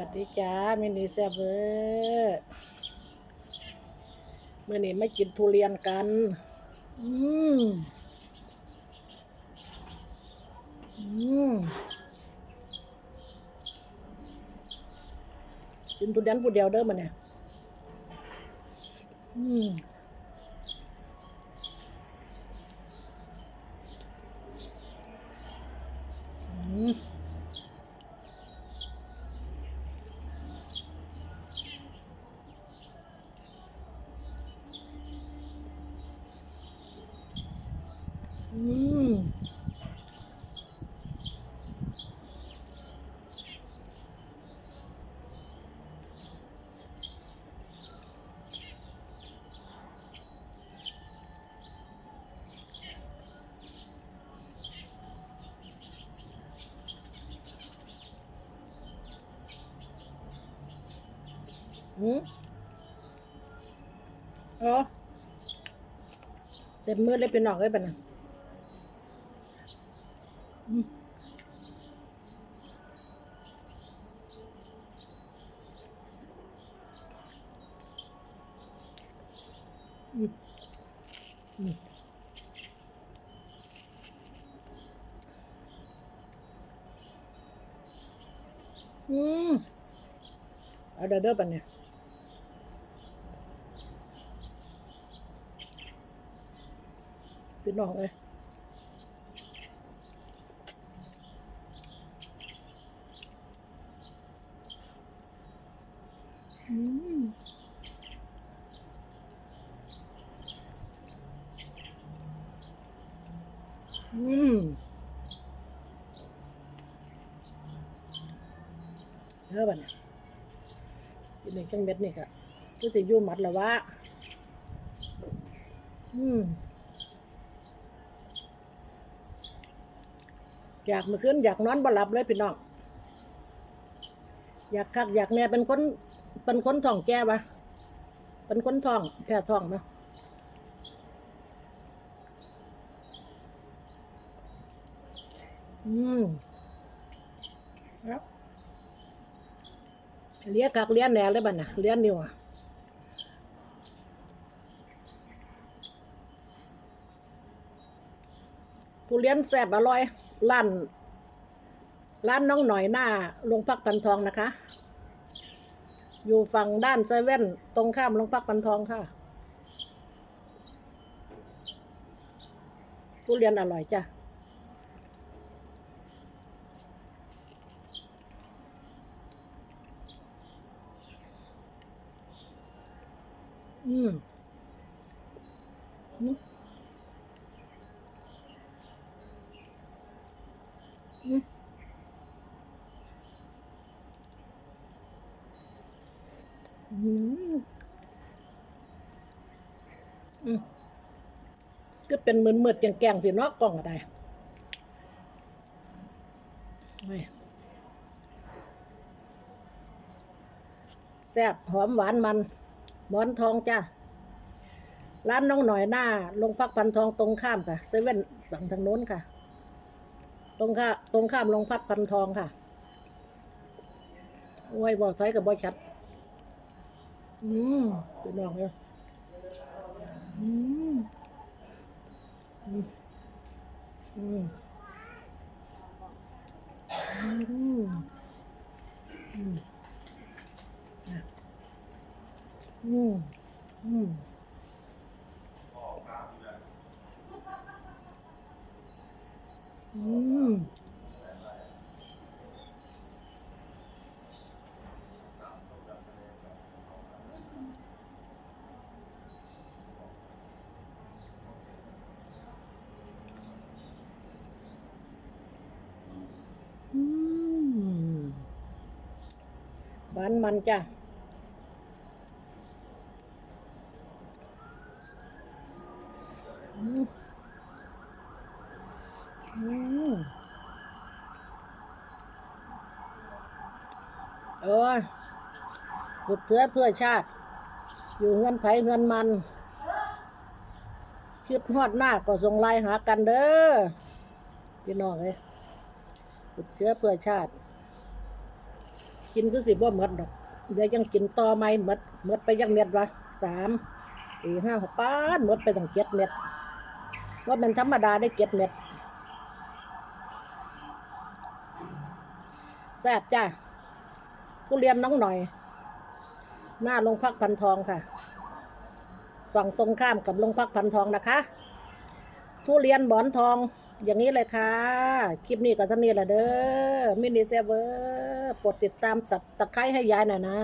วัสดีจ้ามินิแซบเวอร์เมื่อนี้ไม่กินทุเรียนกัน อืมอืมกินทุเรียนผู้เดียวเด้อมันเนี่ย อืมอืม อืม อืมเออเต็มมือเลยเป็นหนอกเลยปะนะอืมอืมอืมเอาเด้อเด้อปันเนี่ย พี่น้องเอ้ยอืมอืมเออบัดเนี่ยกินหนึ่งจังเม็ดนี่ก็ก็จะยู่มัดแล้ววะอืม อยากเมื่อคืนอยากนอนบ่หลับเลยพี่น้องอยากคักอยากแน่เป็นคนเป็นคนท้องแก่ปะเป็นคนท้องแพ้ท้องปะอืมครับเลี้ยกักเลี้ยแหนเลยบ้านะเลี้ยนิวอะทุเรียนแซ่บอร่อย ร้านร้านน้องหน่อยหน้าโรงพักปันทองนะคะ อยู่ฝั่งด้านเซเว่นตรงข้ามโรงพักปันทองค่ะทุเรียนอร่อยจ้ะอืมอืมอืมอืมอืม ก็เป็นเหมือนเมือดแกงๆสิเนาะกล่องอะไรแซ่บหอมหวานมัน หมอนทองจ้าร้านน้องหน่อยหน้าโรงพักพันทองตรงข้ามค่ะเซเว่นสั่งทางโน้นค่ะ ตรงข้าตรงข้ามโรงพักพันทองค่ะโอ้บอกไทยกับบอยชัด อืมเป็นน้องเลยอืมอืมอืมอืมอืมอืมอืม หวานมันจ้ะอืมอืมเออขุดเถือเพื่อชาติ อยู่เงินไผเงินมันคิดฮอดหน้าก็ส่งไลน์หากันเด้อพี่น้องเอ้ยขุดเถือเพื่อชาติ กินคือสิบ่หมดดอกเดี๋ยวยังกินต่อไหมหมดหมดไปยังเม็ดวะสามสี่ห้าหกป้านหมดไปตั้งเจ็ดเม็ดว่าเป็นธรรมดาได้เจ็ดเม็ดแซ่บจ้าทุเรียนน้องหน่อย หน้าโรงพักพันทองค่ะ ฝั่งตรงข้ามกับโรงพักพันทองนะคะ ทุเรียนบอนทอง อย่างนี้เลยค่ะ คลิปนี้ก็เท่านี้แหละเด้อมินิเซเวอร์กดติดตามสับตะไคร้ให้ยายหน่อยนะ